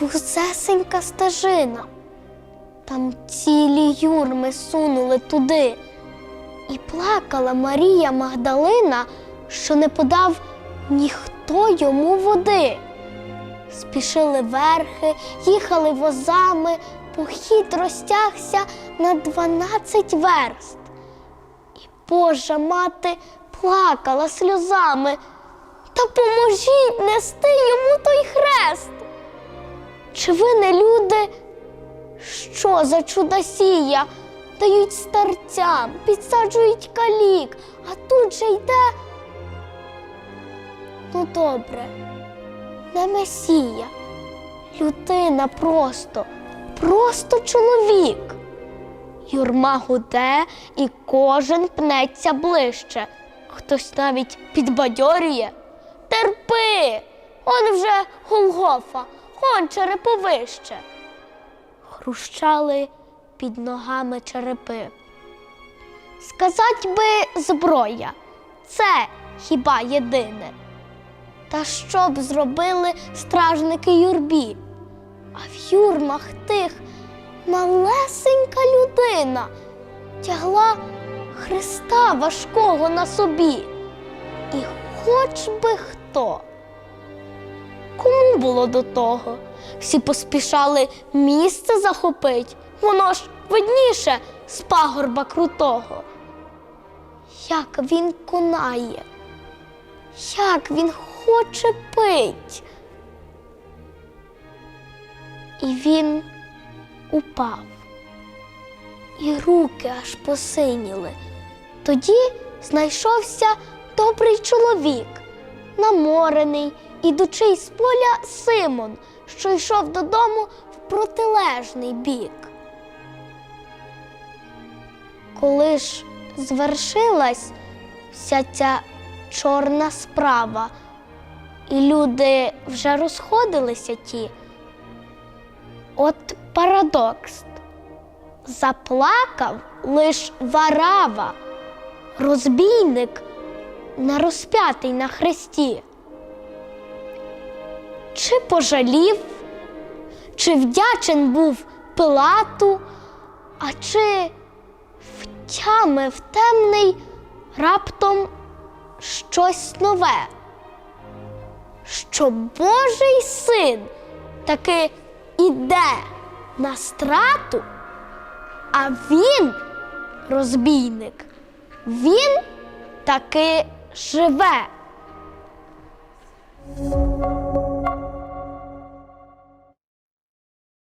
вузесенька стежина. Там цілі юрми сунули туди. І плакала Марія Магдалина, що не подав ніхто йому води. Спішили верхи, їхали возами, похід розтягся на дванадцять верст. І Божа мати плакала сльозами. Та поможіть нести йому той хрест. Чи ви не люди? Що за чудосія? Дають старцям, підсаджують калік, а тут же йде. Ну, добре, не месія, людина просто, просто чоловік. Юрма гуде, і кожен пнеться ближче. Хтось навіть підбадьорює. Терпи! Он вже Голгофа, он череповище. Хрущали під ногами черепи. Сказать би зброя, це хіба єдине. Та що б зробили стражники юрбі? А в юрмах тих малесенька людина тягла Христа важкого на собі. І хоч би хто. Кому було до того? Всі поспішали місце захопить, воно ж видніше з пагорба крутого. Як він конає, як він хоче пить. І він упав, і руки аж посиніли. Тоді знайшовся добрий чоловік, наморений, ідучи з поля Симон, що йшов додому в протилежний бік. Коли ж звершилась вся ця чорна справа, і люди вже розходилися ті, от парадокс. Заплакав лиш варава, розбійник на розп'ятий на хресті. Чи пожалів, чи вдячен був Пилату, а чи втямив темний раптом щось нове, що Божий син таки іде на страту, а він, розбійник, він таки 失败